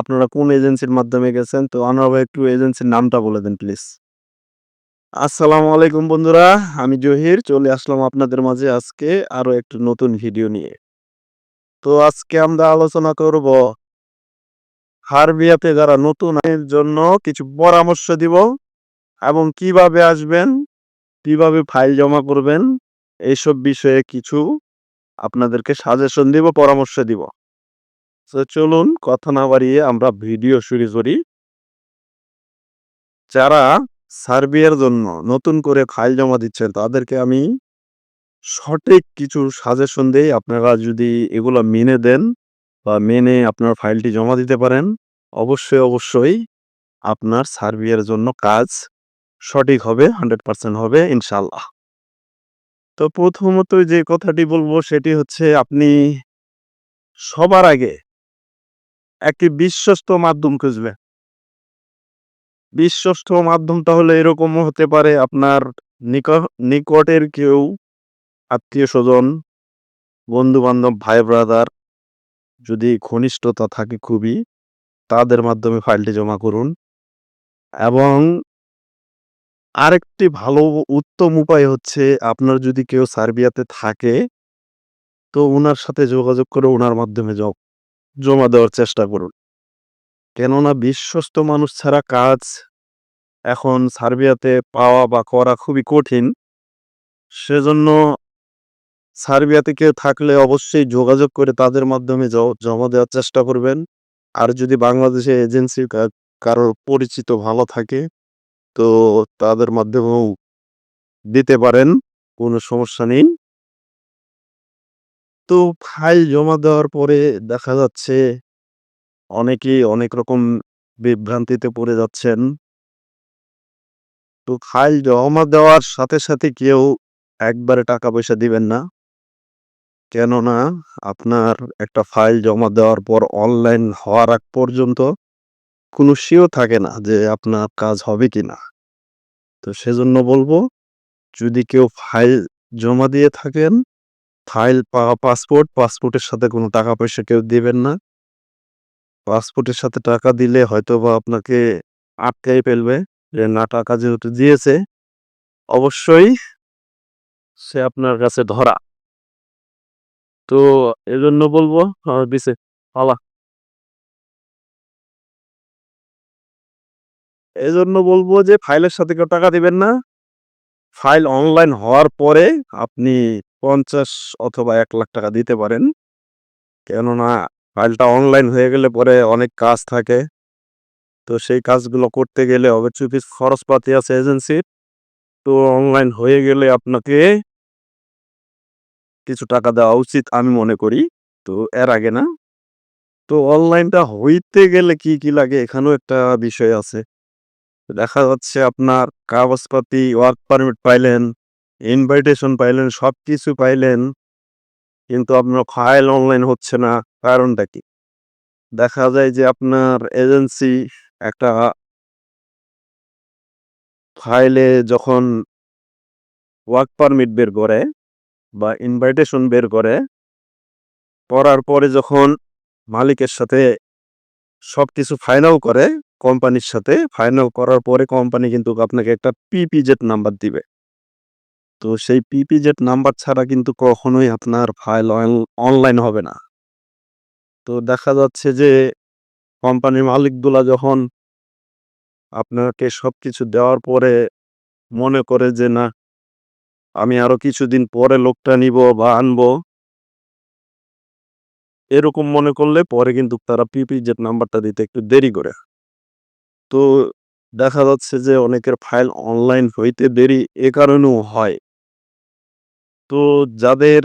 আপনারা কোন এজেন্সির মাধ্যমে গেছেন? তো আনোয়ার একটু এজেন্সির নামটা বলে দেন প্লিজ। আসসালামু আলাইকুম বন্ধুরা। আমি জহির চলে আসলাম আপনাদের মাঝে আজকে আরও একটু নতুন ভিডিও নিয়ে। তো আজকে আমরা আলোচনা করব হারবিয়াতে যারা নতুন এর জন্য কিছু পরামর্শ দিব এবং কীভাবে আসবেন, কীভাবে ফাইল জমা করবেন এইসব বিষয়ে কিছু আপনাদেরকে সাজেশন দিব, পরামর্শ দিব। চলুন কথা না বাড়িয়ে আমরা ভিডিও শুরু করি। যারা সার্বিয়ার জন্য নতুন করে ফাইল জমা দিচ্ছেন তাদেরকে আমি সঠিক কিছু সাজেশন দেই। আপনারা যদি এগুলো মেনে দেন বা মেনে আপনার ফাইলটি জমা দিতে পারেন, অবশ্যই, অবশ্যই আপনার সার্বিয়ার জন্য কাজ সঠিক হবে, 100% হবে ইনশাল্লাহ তো প্রথমত যে কথাটি বলব সেটি হচ্ছে আপনি সবার আগে একটি বিশ্বস্ত মাধ্যম খুঁজবেন। বিশ্বস্ত মাধ্যমটা হলো এরকমও হতে পারে আপনার নিক নিকটের কেউ আত্মীয়স্বজন, বন্ধু-বান্ধব, ভাই-ব্রাদার যদি ঘনিষ্ঠতা থাকে খুবই, তাদের মাধ্যমে ফাইলটি জমা করুন। এবং আরেকটি ভালো উত্তম উপায় হচ্ছে আপনার যদি কেউ সার্বিয়াতে থাকে তো ওনার সাথে যোগাযোগ করে ওনার মাধ্যমে জ জমা দেওয়ার চেষ্টা করুন। কেননা বিশ্বস্ত মানুষ ছাড়া কাজ এখন সার্বিয়াতে পাওয়া বা করা খুবই কঠিন। সেজন্য সার্বিয়াতে কেউ থাকলে অবশ্যই যোগাযোগ করে তাদের মাধ্যমে জমা দেওয়ার চেষ্টা করবেন। আর যদি বাংলাদেশে এজেন্সি কা কারও পরিচিত ভালো থাকে তো তাদের মাধ্যমেও দিতে পারেন, কোনো সমস্যা নেই। তো ফাইল জমা দেওয়ার পরে দেখা যাচ্ছে অনেকেই অনেক রকম বিভ্রান্তিতে পড়ে যাচ্ছেন। তো ফাইল জমা দেওয়ার সাথে, সাথে কেউ একবারে টাকা-পয়সা দিবেন না। কেননা আপনার একটা ফাইল জমা দেওয়ার পর অনলাইন হওয়ার আগ পর্যন্ত কোনো সিওর থাকে না যে আপনার কাজ হবে কি না তো সেজন্য বলব যদি কেউ ফাইল জমা দিয়ে থাকেন, ফাইল পা পাসপোর্ট, পাসপোর্টের সাথে কোনো টাকা-পয়সা কেউ দিবেন না। পাসপোর্টের সাথে টাকা দিলে হয়তো বা আপনাকে আটকাই ফেলবে যে না টাকা যেহেতু দিয়েছে অবশ্যই সে আপনার কাছে ধরা। তো এজন্য বলব আ দিছে আলা এজন্য বলব যে ফাইলের সাথে কেউ টাকা দিবেন না। ফাইল অনলাইন হওয়ার পরে আপনি ৫০ অথবা এক লাখ টাকা দিতে পারেন। কেননা ফাইলটা অনলাইন হয়ে গেলে পরে অনেক কাজ থাকে। তো সেই কাজগুলো করতে গেলে অবশ্যই কিছু খরচপাতি আছে এজেন্সির। তো অনলাইন হয়ে গেলে আপনাকে কিছু টাকা দেওয়া উচিত আমি মনে করি। তো এর আগে না। তো অনলাইনটা হইতে গেলে কি, কি লাগে এখানেও একটা বিষয় আছে। দেখা যাচ্ছে আপনার কাগজপাতি, ওয়ার্ক পারমিট পাইলেন, ইনভাইটেশন পাইলেন, সবকিছু পাইলেন। কিন্তু আপনার ফাইল অনলাইন হচ্ছে না। কারণটা কি? দেখা যায় যে আপনার এজেন্সি একটা ফাইলে যখন ওয়ার্ক পারমিট বের করে বা ইনভাইটেশন বের করে করার পরে যখন মালিকের সাথে সবকিছু ফাইনাল করে কোম্পানির সাথে, ফাইনাল করার পরে কোম্পানি কিন্তু আপনাকে একটা পিপিজেড নাম্বার দিবে। তো সেই পিপিজেড নাম্বার ছাড়া কিন্তু কখনোই আপনার ফাইল অন অনলাইন হবে না। তো দেখা যাচ্ছে যে কোম্পানির মালিকগুলা যখন আপনাকে সব কিছু দেওয়ার পরে মনে করে যে, না, আমি আরও কিছুদিন পরে লোকটা নিব বা আনব, এরকম মনে করলে পরে কিন্তু তারা পিপিজেড নাম্বারটা দিতে একটু দেরি করে। তো দেখা যাচ্ছে যে অনেকের ফাইল অনলাইন হইতে দেরি এ কারণেও হয়। তো যাদের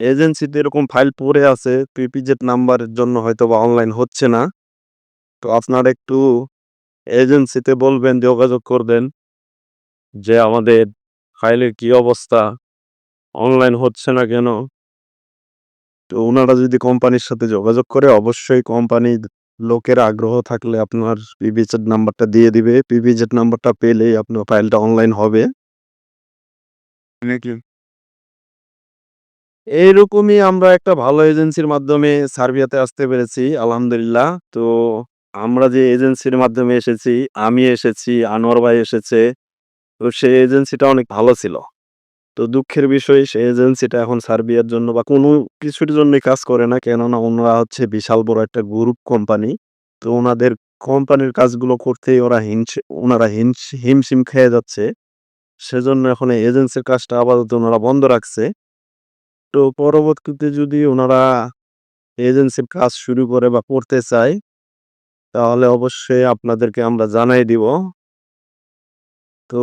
এজেন্সিতে এরকম ফাইল পড়ে আছে পিপিজেড নাম্বারের জন্য হয়তো বা অনলাইন হচ্ছে না। তো আপনারা একটু এজেন্সিতে বলবেন, যোগাযোগ করবেন। যে আমাদের ফাইলের কি অবস্থা? অনলাইন হচ্ছে না কেন? তো ওনারা যদি কোম্পানির সাথে যোগাযোগ করে অবশ্যই কোম্পানির লোকের আগ্রহ থাকলে আপনার পিপিজেড নাম্বারটা দিয়ে দিবে। পিপিজেড নাম্বারটা পেলেই আপনার ফাইলটা অনলাইন হবে। নাকি? এইরকমই আমরা একটা ভালো এজেন্সির মাধ্যমে সার্বিয়াতে আসতে পেরেছি আলহামদুলিল্লাহ। তো আমরা যে এজেন্সির মাধ্যমে এসেছি, আমি এসেছি, আনোয়ার ভাই এসেছে। তো সেই এজেন্সিটা অনেক ভালো ছিল। তো দুঃখের বিষয় সেই এজেন্সিটা এখন সার্বিয়ার জন্য বা কোনো কিছুর জন্যই কাজ করে না। কেননা ওনারা হচ্ছে বিশাল বড় একটা গ্রুপ কোম্পানি। তো ওনাদের কোম্পানির কাজগুলো করতেই ওরা হিমশি ওনারা হিমশ হিমশিম খেয়ে যাচ্ছে। সেজন্য এখন এই এজেন্সির কাজটা আপাতত ওনারা বন্ধ রাখছে। তো পরবর্তীতে যদি ওনারা এজেন্সির কাজ শুরু করে বা করতে চায় তাহলে অবশ্যই আপনাদেরকে আমরা জানাই দিব। তো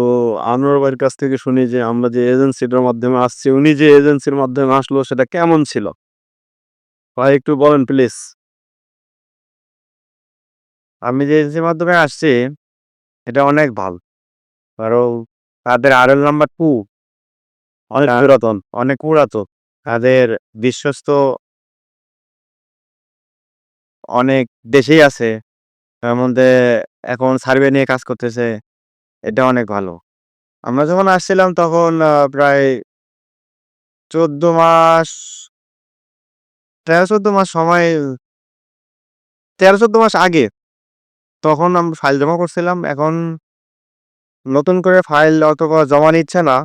আনোয়ার ভাইয়ের কাছ থেকে শুনি যে আমরা যে এজেন্সিটার মাধ্যমে আসছি, উনি যে এজেন্সির মাধ্যমে আসলো সেটা কেমন ছিল? ভাই একটু বলেন প্লিজ। আমি যে এজেন্সির মাধ্যমে আসছি, এটা অনেক ভালো। কারণ তাদের আরএল নাম্বার টু অনেক পুরাতন। অনেক পুরাতন। তাদের বিশ্বস্ত অনেক দেশেই আছে। তার মধ্যে এখন সার্ভে নিয়ে কাজ করতেছে। এটা অনেক ভালো। আমরা যখন আসছিলাম তখন প্রায় ১৪ মাস ১৩-১৪ মাস সময় ১৩-১৪ মাস আগে। তখন আমরা ফাইল জমা করছিলাম। এখন নতুন করে ফাইল অতটা জমা নিচ্ছে না।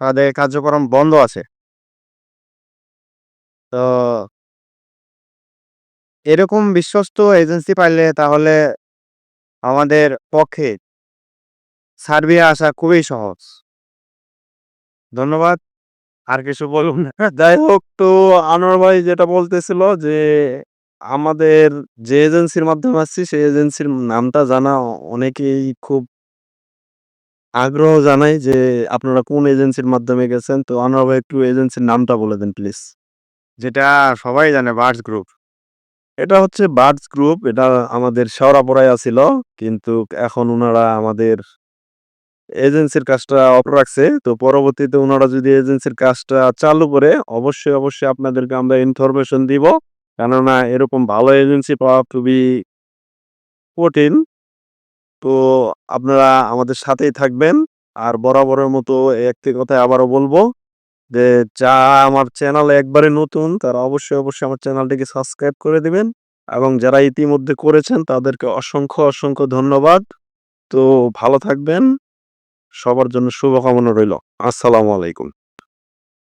তাদের কার্যক্রম বন্ধ আছে। তো এরকম বিশ্বস্ত এজেন্সি পাইলে তাহলে আমাদের পক্ষে সার্বিয়া আসা খুবই সহজ। ধন্যবাদ। আর কিছু বলুন। যাই হোক, তো আনোয়ার ভাই যেটা বলতেছিল যে, আমাদের যে এজেন্সির মাধ্যমে আসছি, সেই এজেন্সির নামটা জানা অনেকেই খুব আগ্রহ জানাই যে আপনারা কোন এজেন্সির মাধ্যমে গেছেন। তো আনোয়ার ভাই একটু এজেন্সির নামটা বলে দেন প্লিজ। যেটা সবাই জানে বার্ডস গ্রুপ। এটা হচ্ছে বার্ডস গ্রুপ। এটা আমাদের শেওড়াপাড়ায় আছিল। কিন্তু এখন উনারা আমাদের এজেন্সির কাজটা অফ রাখছে। তো পরবর্তীতে উনারা যদি এজেন্সির কাজটা চালু করে অবশ্যই, অবশ্যই আপনাদেরকে আমরা ইনফরমেশন দিব। কেননা এরকম ভালো এজেন্সি পাওয়া খুবই কঠিন। তো আপনারা আমাদের সাথেই থাকবেন। আর বরাবরের মতো একটি কথাই আবারও বলব যে যা আমার চ্যানেলে একবারে নতুন তারা অবশ্যই, অবশ্যই আমার চ্যানেলটিকে সাবস্ক্রাইব করে দিবেন। এবং যারা ইতিমধ্যে করেছেন তাদেরকে অসংখ্য, অসংখ্য ধন্যবাদ। তো ভালো থাকবেন। সবার জন্য শুভকামনা রইল। আসসালামু আলাইকুম।